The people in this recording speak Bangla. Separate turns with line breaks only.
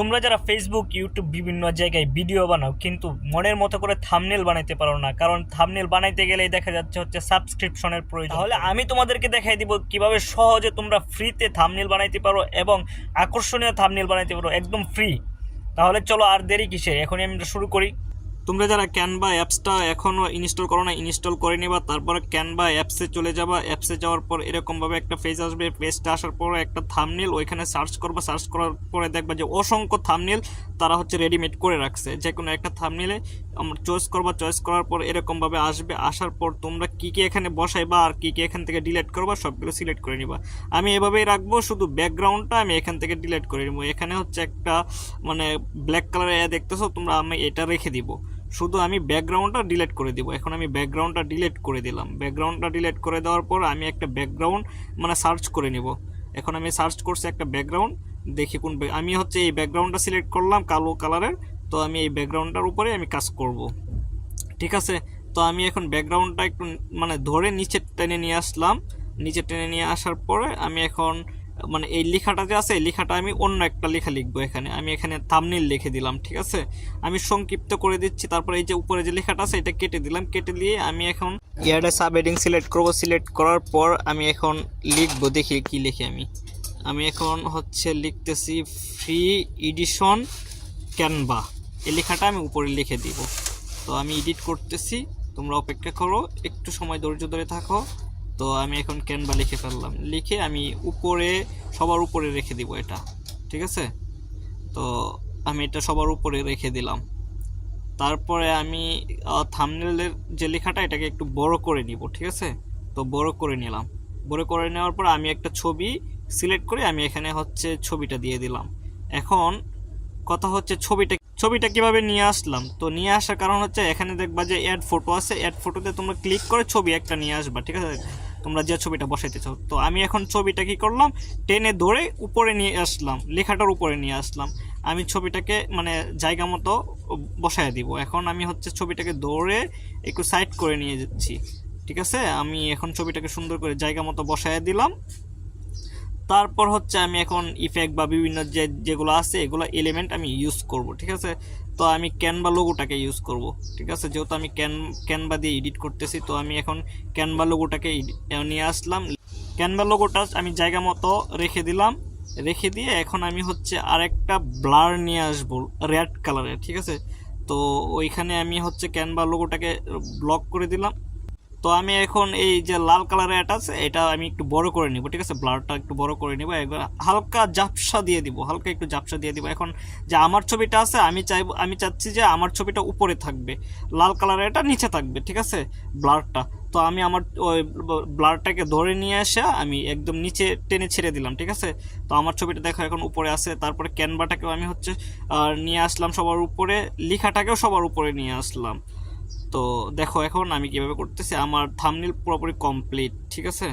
তোমরা যারা ফেসবুক ইউটিউব বিভিন্ন জায়গায় ভিডিও বানাও, কিন্তু মনের মতো করে থামনেল বানাইতে পারো না, কারণ থামনেল বানাইতে গেলে দেখা যাচ্ছে হচ্ছে সাবস্ক্রিপশনের প্রয়োজন। তাহলে আমি তোমাদেরকে দেখাই দিব কীভাবে সহজে তোমরা ফ্রিতে থামনেল বানাইতে পারো এবং আকর্ষণীয় থামনেল বানাইতে পারো, একদম ফ্রি তাহলে চলো আর দেরি কিসে এখনই আমরা শুরু করি। তোমরা যারা ক্যানভা অ্যাপসটা এখনও ইনস্টল করো না ইনস্টল করে নিবা, তারপর ক্যানভা অ্যাপসে চলে যাবা। অ্যাপসে যাওয়ার পর এরকমভাবে একটা পেজ আসবে পেজটা আসার পর একটা থামনেল ওইখানে সার্চ করবা সার্চ করার পরে দেখবা যে অসংখ্য থামনেল তারা হচ্ছে রেডিমেড করে রাখছে। যে কোনো একটা থামনেলে আমরা চয়েস করবা চয়েস করার পর এরকমভাবে আসবে। আসার পর তোমরা কী কী এখানে বসাইবা আর কী কী এখান থেকে ডিলেট করবা, সবগুলো সিলেক্ট করে নিবা। আমি এভাবেই রাখব, শুধু ব্যাকগ্রাউন্ডটা আমি এখান থেকে ডিলেট করে নিবো। এখানে হচ্ছে একটা মানে ব্ল্যাক কালারের দেখতেছো, তোমরা আমি এটা রেখে দিব। শুধু আমি ব্যাকগ্রাউন্ডটা ডিলেট করে দিব। এখন আমি ব্যাকগ্রাউন্ডটা ডিলেট করে দিলাম। ব্যাকগ্রাউন্ডটা ডিলেট করে দেওয়ার পর আমি একটা ব্যাকগ্রাউন্ড মানে সার্চ করে নিব। এখন আমি সার্চ করছি একটা ব্যাকগ্রাউন্ড দেখি কোন আমি হচ্ছে এই ব্যাকগ্রাউন্ডটা সিলেক্ট করলাম কালো কালারের তো আমি এই ব্যাকগ্রাউন্ডটার উপরে আমি কাজ করব। ঠিক আছে? তো আমি এখন ব্যাকগ্রাউন্ডটা একটু মানে ধরে নিচে টেনে নিয়ে আসলাম। নিচে টেনে নিয়ে আসার পরে আমি এখন মানে এই লেখাটা যে আছে, এই লেখাটা আমি অন্য একটা লেখা লিখব এখানে। আমি এখানে থামনিল লিখে দিলাম, ঠিক আছে? আমি সংক্ষিপ্ত করে দিচ্ছি, তারপরে এই যে উপরে যে লেখাটা আছে, এটা কেটে দিলাম। কেটে দিয়ে আমি এখন ইয়ারডে সাব হেডিং সিলেক্ট করব। সিলেক্ট করার পর আমি এখন লিখব, দেখি কি লিখি আমি। আমি এখন হচ্ছে লিখতেছি ফ্রি এডিশন ক্যানভা এই লেখাটা আমি উপরে লিখে দিব। তো আমি এডিট করতেছি। তোমরা অপেক্ষা করো, একটু সময় ধৈর্য ধরে থাকো। তো আমি এখন ক্যানভা লিখে ফেললাম। লিখে আমি উপরে, সবার উপরে রেখে দিব এটা, ঠিক আছে? তো আমি এটা সবার উপরে রেখে দিলাম। তারপরে আমি থামনেলের যে লেখাটা, এটাকে একটু বড় করে নিব, ঠিক আছে? তো বড় করে নিলাম। বড় করে নেওয়ার পর আমি একটা ছবি সিলেক্ট করে আমি এখানে হচ্ছে ছবিটা দিয়ে দিলাম। এখন কথা হচ্ছে ছবিটা ছবিটা কীভাবে নিয়ে আসলাম? তো নিয়ে আসার কারণ হচ্ছে এখানে দেখবা যে অ্যাড ফটো আছে। অ্যাড ফটোতে তোমরা ক্লিক করে ছবি একটা নিয়ে আসবা, ঠিক আছে? তোমরা যে ছবিটা বসাইতেছ। তো আমি এখন ছবিটা কি করলাম? টেনে ধরে উপরে নিয়ে আসলাম। লেখাটার উপরে নিয়ে আসলাম। আমি ছবিটাকে মানে জায়গা মতো বসায় দিব। এখন আমি হচ্ছে ছবিটাকে দৌড়ে একটু সাইড করে নিয়ে যাচ্ছি। ঠিক আছে? আমি এখন ছবিটাকে সুন্দর করে জায়গা মতো বসায় দিলাম। তারপর হচ্ছে আমি এখন ইফেক্ট বা বিভিন্ন যে, যেগুলো আছে, এগুলো এলিমেন্ট আমি ইউজ করব, ঠিক আছে? তো আমি ক্যানভা লোগোটাকে ইউজ করব, ঠিক আছে? যেহেতু আমি ক্যান ক্যানভা দিয়ে এডিট করতেছি, তো আমি এখন ক্যানভা লোগোটাকে নিয়ে আসলাম। ক্যানভা লোগোটা আমি জায়গা মতো রেখে দিলাম। রেখে দিয়ে এখন আমি হচ্ছে আরেকটা ব্লার নিয়ে আসব রেড কালারের ঠিক আছে? তো ওইখানে আমি হচ্ছে ক্যানভা লোগোটাকে ব্লক করে দিলাম। তো আমি এখন এই যে লাল কালারের এটা আছে, এটা আমি একটু বড় করে নিব, ঠিক আছে? ব্লারটা একটু বড় করে নিব, একবার হালকা জাপসা দিয়ে দিব, হালকা একটু জাপসা দিয়ে দিব। এখন যে আমার ছবিটা আছে, আমি চাইব, আমি চাচ্ছি যে আমার ছবিটা উপরে থাকবে, লাল কালারের এটা নিচে থাকবে, ঠিক আছে? ব্লারটা তো আমি আমার ওই ব্লারটাকে ধরে নিয়ে এসে আমি একদম নিচে টেনে ছেড়ে দিলাম, ঠিক আছে? তো আমার ছবিটা দেখো এখন উপরে আছে, তারপরে ক্যানভাটাকেও আমি হচ্ছে নিয়ে আসলাম সবার উপরে, লেখাটাকেও সবার উপরে নিয়ে আসলাম। তো দেখো এখন আমি কীভাবে করতেছি। আমার থামনিল পুরোপুরি কমপ্লিট ঠিক আছে?